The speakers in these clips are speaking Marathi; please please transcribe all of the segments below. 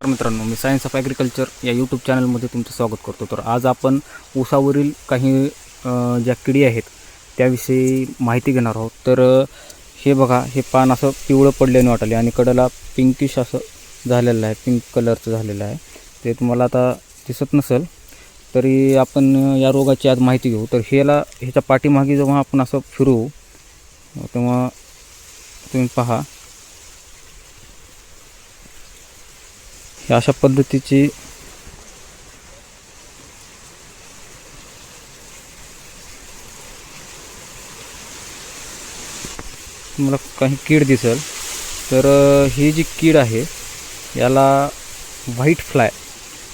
तर मित्रांनो मी सायन्स ऑफ ॲग्रिकल्चर या यूट्यूब चॅनलमध्ये तुमचं स्वागत करतो. तर आज आपण ऊसावरील काही ज्या किडी आहेत त्याविषयी माहिती घेणार आहोत. तर हे बघा हे पान असं पिवळं पडल्याने वाटले आणि कडला पिंकिश असं झालेलं आहे पिंक कलरचं झालेलं आहे. ते तुम्हाला आता दिसत नसेल तरी आपण या रोगाची आज माहिती घेऊ. तर ह्याला ह्याच्या पाठीमागे जेव्हा आपण असं फिरू तेव्हा तुम्ही पहा. हे अशा पद्धतीची तुम्हाला काही कीड दिसेल तर ही जी कीड आहे याला व्हाईट फ्लाय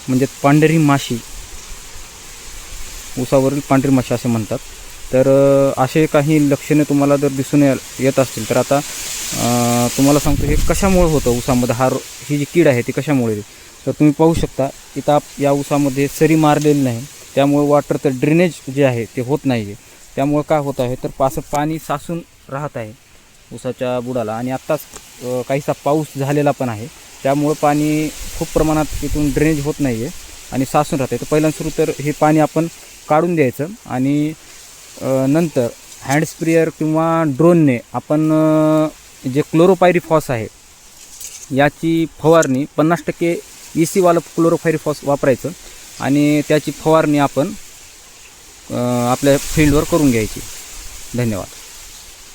म्हणजे पांढरी माशी उसावरील पांढरी माशी असे म्हणतात. तर असे काही लक्षणे तुम्हाला जर दिसून येत असतील तर आता तुम्हाला सांगतो हे कशामुळे होतं ऊसामध्ये? हा ही जी कीड आहे ती कशामुळे? येते? तर तुम्ही पाहू शकता इथं आप- या ऊसामध्ये सरी मारलेली नाही. त्यामुळे तर ड्रेनेज जे आहे ते होत नाही आहे त्यामुळे काय होत आहे तर पासं पाणी साचून राहत आहे ऊसाच्या बुडाला. आणि आत्ताच काहीसा पाऊस झालेला पण आहे. त्यामुळं पाणी खूप प्रमाणात तिथून ड्रेनेज होत नाही आहे आणि साचून राहते तर पहिल्यांदा सुरू तर हे पाणी आपण काढून द्यायचं आणि नंतर हँड स्प्रेअर किंवा ड्रोनने आपण जे क्लोरोपायरिफॉस आहे याची फवारणी पन्नास टक्के ई सीवालं क्लोरोफायरिफॉस वापरायचं आणि त्याची फवारणी आपण आपल्या फील्डवर करून घ्यायची. धन्यवाद.